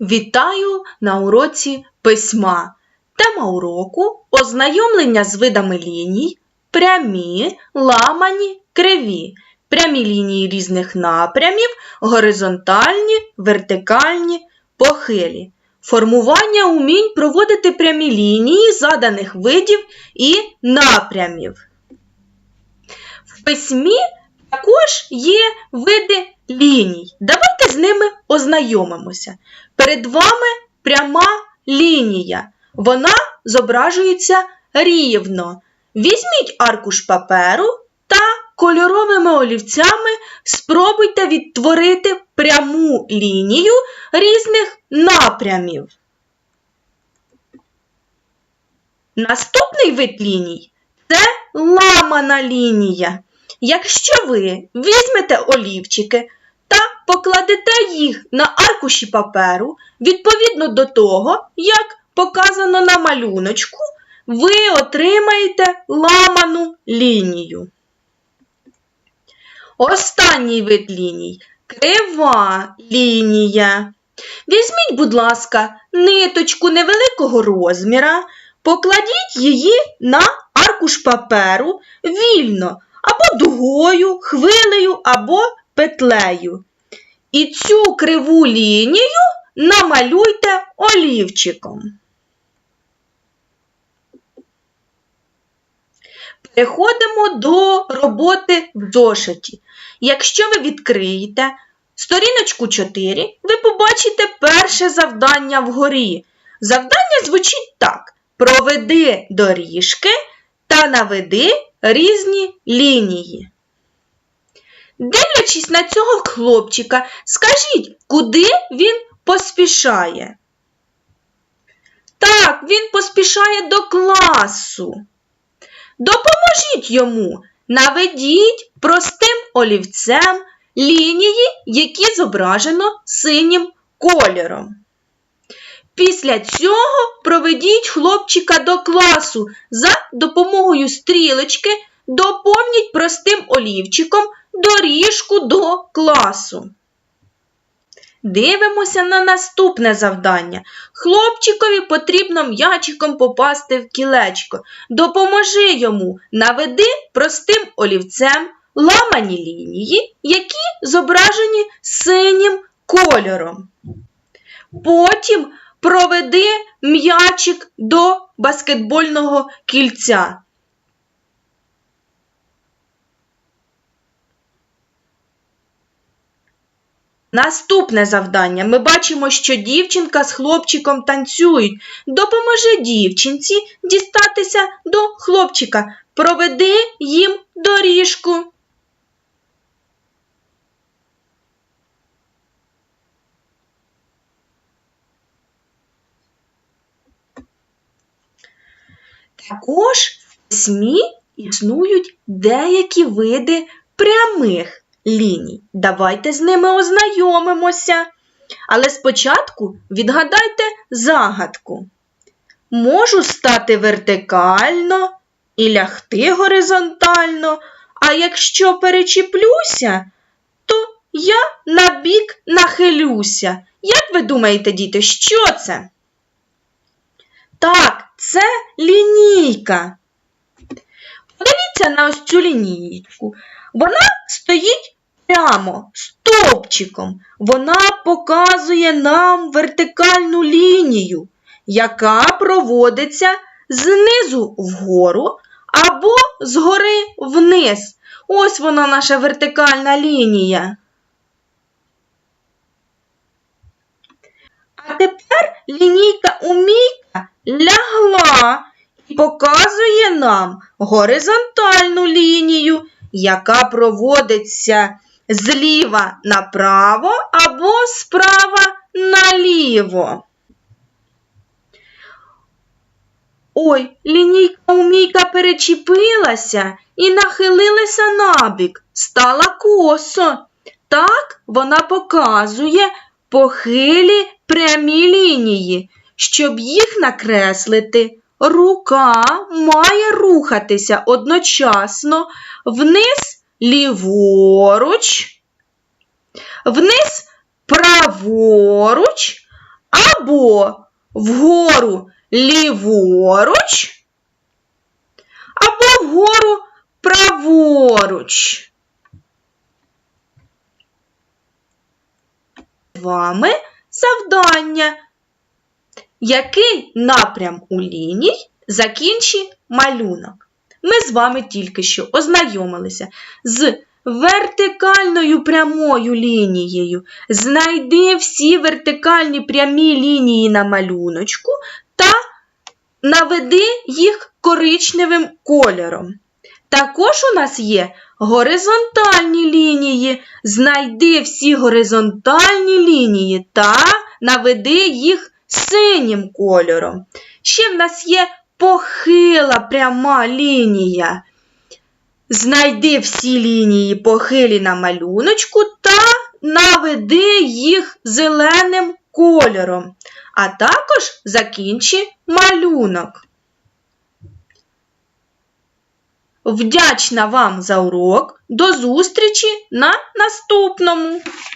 Вітаю на уроці письма. Тема уроку ознайомлення з видами ліній, прямі, ламані, криві, прямі лінії різних напрямів, горизонтальні, вертикальні, похилі. Формування умінь проводити прямі лінії заданих видів і напрямів. В письмі також є види ліній. Давайте з ними ознайомимося. Перед вами пряма лінія. Вона зображується рівно. Візьміть аркуш паперу та кольоровими олівцями спробуйте відтворити пряму лінію різних напрямів. Наступний вид ліній це ламана лінія. Якщо ви візьмете олівчики та покладете їх на аркуші паперу, відповідно до того, як показано на малюночку, ви отримаєте ламану лінію. Останній вид ліній крива лінія. Візьміть, будь ласка, ниточку невеликого розміра, покладіть її на аркуш паперу вільно, або дугою, хвилею, або петлею. І цю криву лінію намалюйте олівчиком. Переходимо до роботи в зошиті. Якщо ви відкриєте сторіночку 4, ви побачите перше завдання вгорі. Завдання звучить так: проведи доріжки та наведи різні лінії. Дивлячись на цього хлопчика, скажіть, куди він поспішає? Так, він поспішає до класу. Допоможіть йому, наведіть простим олівцем лінії, які зображено синім кольором. Після цього проведіть хлопчика до класу за допомогою стрілочки, доповніть простим олівчиком доріжку до класу. Дивимося на наступне завдання. Хлопчикові потрібно м'ячиком попасти в кілечко. Допоможи йому, наведи простим олівцем ламані лінії, які зображені синім кольором. Потім проведи м'ячик до баскетбольного кільця. Наступне завдання. Ми бачимо, що дівчинка з хлопчиком танцюють. Допоможи дівчинці дістатися до хлопчика. Проведи їм доріжку. Також в письмі існують деякі види прямих ліній. Давайте з ними ознайомимося. Але спочатку відгадайте загадку. Можу стати вертикально і лягти горизонтально, а якщо перечіплюся, то я на бік нахилюся. Як ви думаєте, діти, що це? Так, це лінійка. Подивіться на ось цю лінійку. Вона стоїть прямо стовпчиком. Вона показує нам вертикальну лінію, яка проводиться знизу вгору або згори вниз. Ось вона наша вертикальна лінія. А тепер лінійка умійка лягла і показує нам горизонтальну лінію, яка проводиться зліва направо або справа наліво. Ой, лінійка умійка перечепилася і нахилилася набік, стала косо. Так вона показує похилі прямі лінії. Щоб їх накреслити, рука має рухатися одночасно вниз ліворуч, вниз праворуч, або вгору ліворуч, або вгору праворуч. З вами завдання. Який напрям у ліній закінчи малюнок? Ми з вами тільки що ознайомилися з вертикальною прямою лінією. Знайди всі вертикальні прямі лінії на малюночку та наведи їх коричневим кольором. Також у нас є горизонтальні лінії. Знайди всі горизонтальні лінії та наведи їх синім кольором. Ще в нас є похила пряма лінія. Знайди всі лінії похилі на малюночку та наведи їх зеленим кольором, а також закінчи малюнок. Вдячна вам за урок. До зустрічі на наступному!